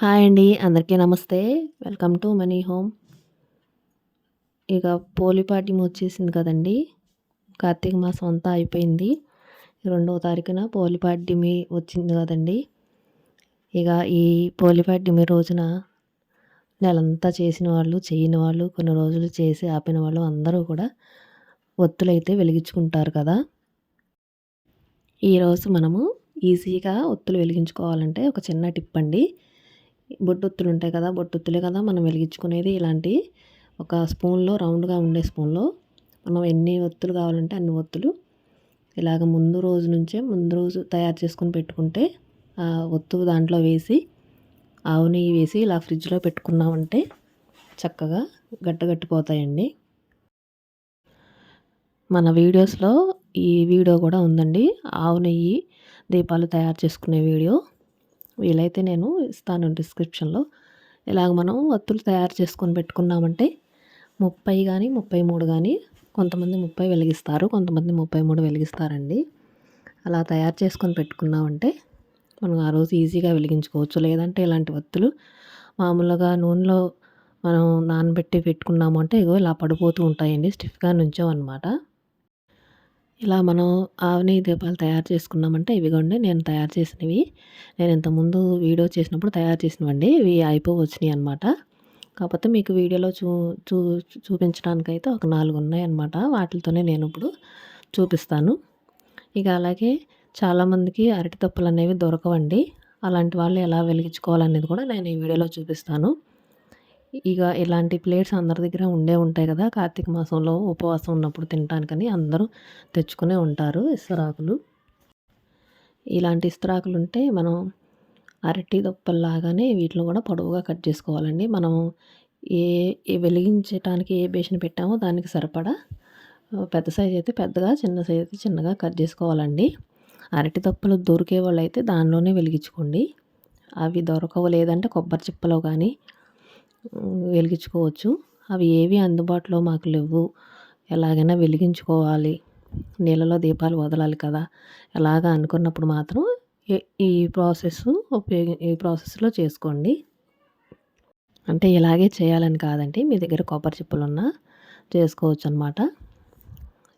Hi అండి అందరికీ నమస్తే. వెల్కమ్ టు మనీ హోమ్ ఇక పోలిపాట్యం వచ్చేసింది కదండి. కార్తీక మాసం అంతా అయిపోయింది. రెండవ తారీఖున పోలిపాడ్యమి వచ్చింది కదండి. ఇక ఈ పోలిపాడ్యమి రోజున నెలంతా చేసిన వాళ్ళు చేయని వాళ్ళు కొన్ని రోజులు చేసి ఆపిన వాళ్ళు అందరూ కూడా ఒత్తులైతే వెలిగించుకుంటారు కదా. ఈరోజు మనము ఈజీగా ఒత్తులు వెలిగించుకోవాలంటే ఒక చిన్న టిప్ అండి బొట్టొత్తులు ఉంటాయి కదా బొట్టొత్తులే కదా మనం వెలిగించుకునేది. ఇలాంటి ఒక స్పూన్లో రౌండ్గా ఉండే స్పూన్లో మనం ఎన్ని ఒత్తులు కావాలంటే అన్ని ఒత్తులు ఇలాగ ముందు రోజు నుంచే ముందు రోజు తయారు చేసుకొని పెట్టుకుంటే ఆ ఒత్తు దాంట్లో వేసి ఆవు నెయ్యి వేసి ఇలా ఫ్రిడ్జ్లో పెట్టుకున్నామంటే చక్కగా గట్టగట్టిపోతాయండి. మన వీడియోస్లో ఈ వీడియో కూడా ఉందండి. ఆవు నెయ్యి దీపాలు తయారు చేసుకునే వీడియో. వీలైతే నేను ఇస్తాను డిస్క్రిప్షన్లో. ఇలాగ మనం వత్తులు తయారు చేసుకొని పెట్టుకున్నామంటే ముప్పై కానీ ముప్పై మూడు కానీ కొంతమంది ముప్పై వెలిగిస్తారు కొంతమంది ముప్పై మూడు వెలిగిస్తారండి. అలా తయారు చేసుకొని పెట్టుకున్నామంటే మనం ఆ రోజు ఈజీగా వెలిగించుకోవచ్చు. లేదంటే ఇలాంటి వత్తులు మామూలుగా నూనెలో మనం నానబెట్టి పెట్టుకున్నాము అంటే ఇగో ఇలా పడిపోతూ ఉంటాయండి స్టిఫ్గా అనమాట ఇలా మనం ఆవని దీపాలు తయారు చేసుకున్నామంటే ఇవిగోండి నేను తయారు చేసినవి. నేను ఇంతకుముందు వీడియో చేసినప్పుడు తయారు చేసినవండి. ఇవి అయిపోయి వచ్చినాయి అనమాట కాకపోతే మీకు వీడియోలో చూ చూ చూపించడానికైతే ఒక నాలుగు ఉన్నాయి అనమాట వాటితోనే నేను ఇప్పుడు చూపిస్తాను. ఇక అలాగే చాలామందికి అరటి తప్పులు అనేవి దొరకవండి. అలాంటి వాళ్ళు ఎలా వెలిగించుకోవాలనేది కూడా నేను ఈ వీడియోలో చూపిస్తాను. ఇక ఇలాంటి ప్లేట్స్ అందరి దగ్గర ఉండే ఉంటాయి కదా కార్తీక మాసంలో ఉపవాసం ఉన్నప్పుడు తినటానికని అందరూ తెచ్చుకునే ఉంటారు ఇస్తరాకులు. ఇలాంటి ఇస్తరాకులు ఉంటే మనం అరటి దొప్పల్లాగానే వీటిని కూడా పొడవుగా కట్ చేసుకోవాలండి. మనం ఏ వెలిగించడానికి ఏ బేషన్ పెట్టామో దానికి సరిపడా పెద్ద సైజ్ అయితే పెద్దగా చిన్న సైజ్ అయితే చిన్నగా కట్ చేసుకోవాలండి. అరటి దొప్పలు దొరికే వాళ్ళు అయితే దానిలోనే వెలిగించుకోండి. అవి దొరకవు లేదంటే కొబ్బరి చిప్పలో కానీ వెలిగించుకోవచ్చు. అవి ఏవి అందుబాటులో మాకు లేవు. ఎలాగైనా వెలిగించుకోవాలి. నీళ్ళలో దీపాలు వదలాలి కదా. ఎలాగ అనుకున్నప్పుడు మాత్రం ఈ ప్రాసెస్ ఉపయోగి ఈ ప్రాసెస్లో చేసుకోండి. అంటే ఇలాగే చేయాలని కాదండి. మీ దగ్గర కొబ్బరి చిప్పలు ఉన్నా చేసుకోవచ్చు అనమాట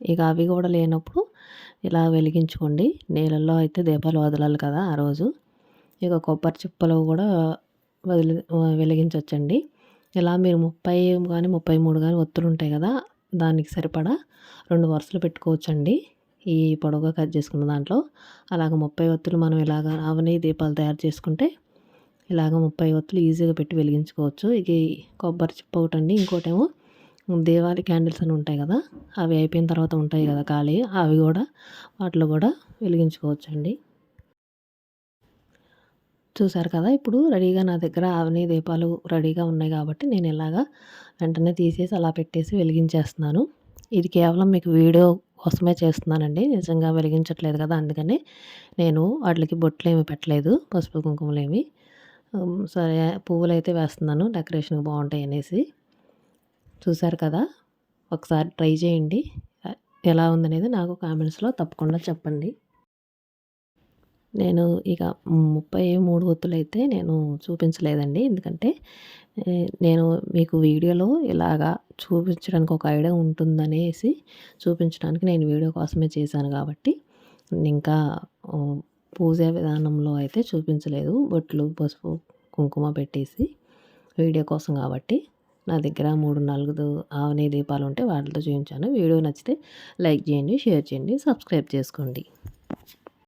ఇక అవి కూడా లేనప్పుడు ఇలా వెలిగించుకోండి. నీళ్ళల్లో అయితే దీపాలు వదలాలి కదా ఆ రోజు. ఇక కొబ్బరి చిప్పలు కూడా వదిలి వెలిగించవచ్చండి ఇలా మీరు ముప్పై కానీ ముప్పై మూడు కానీ ఒత్తులు ఉంటాయి కదా దానికి సరిపడా రెండు వరుసలు పెట్టుకోవచ్చండి. ఈ పొడవుగా కట్ చేసుకున్న దాంట్లో అలాగ ముప్పై ఒత్తులు మనం ఇలాగ అవని దీపాలు తయారు చేసుకుంటే ఇలాగ ముప్పై ఒత్తులు ఈజీగా పెట్టి వెలిగించుకోవచ్చు. ఇక కొబ్బరి చిప్ప ఒకటండి ఇంకోటేమో దేవాలి క్యాండిల్స్ అని ఉంటాయి కదా అవి అయిపోయిన తర్వాత ఉంటాయి కదా ఖాళీ అవి కూడా వాటిలో కూడా వెలిగించుకోవచ్చండి. చూసారు కదా! ఇప్పుడు రెడీగా నా దగ్గర ఆవిని దీపాలు రెడీగా ఉన్నాయి కాబట్టి నేను ఇలాగా వెంటనే తీసేసి అలా పెట్టేసి వెలిగించేస్తున్నాను. ఇది కేవలం మీకు వీడియో కోసమే చేస్తున్నానండి. నిజంగా వెలిగించట్లేదు కదా! అందుకని నేను వాటికి బొట్లు ఏమి పెట్టలేదు పసుపు కుంకుమలు ఏమి. సరే పువ్వులు అయితే వేస్తున్నాను డెకరేషన్కి బాగుంటాయి అనేసి. చూసారు కదా! ఒకసారి ట్రై చేయండి. ఎలా ఉందనేది నాకు కామెంట్స్లో తప్పకుండా చెప్పండి. నేను ఇక ముప్పై మూడు ఒత్తులైతే నేను చూపించలేదండి. ఎందుకంటే నేను మీకు వీడియోలో ఇలాగా చూపించడానికి ఒక ఐడియా ఉంటుందనేసి చూపించడానికి నేను వీడియో కోసమే చేశాను కాబట్టి ఇంకా పూజ విధానంలో అయితే చూపించలేదు. బొట్లు పసుపు కుంకుమ పెట్టేసి వీడియో కోసం కాబట్టి నా దగ్గర మూడు నాలుగు ఆవనే దీపాలు ఉంటే వాటితో చూపించాను. వీడియో నచ్చితే లైక్ చేయండి షేర్ చేయండి సబ్స్క్రైబ్ చేసుకోండి.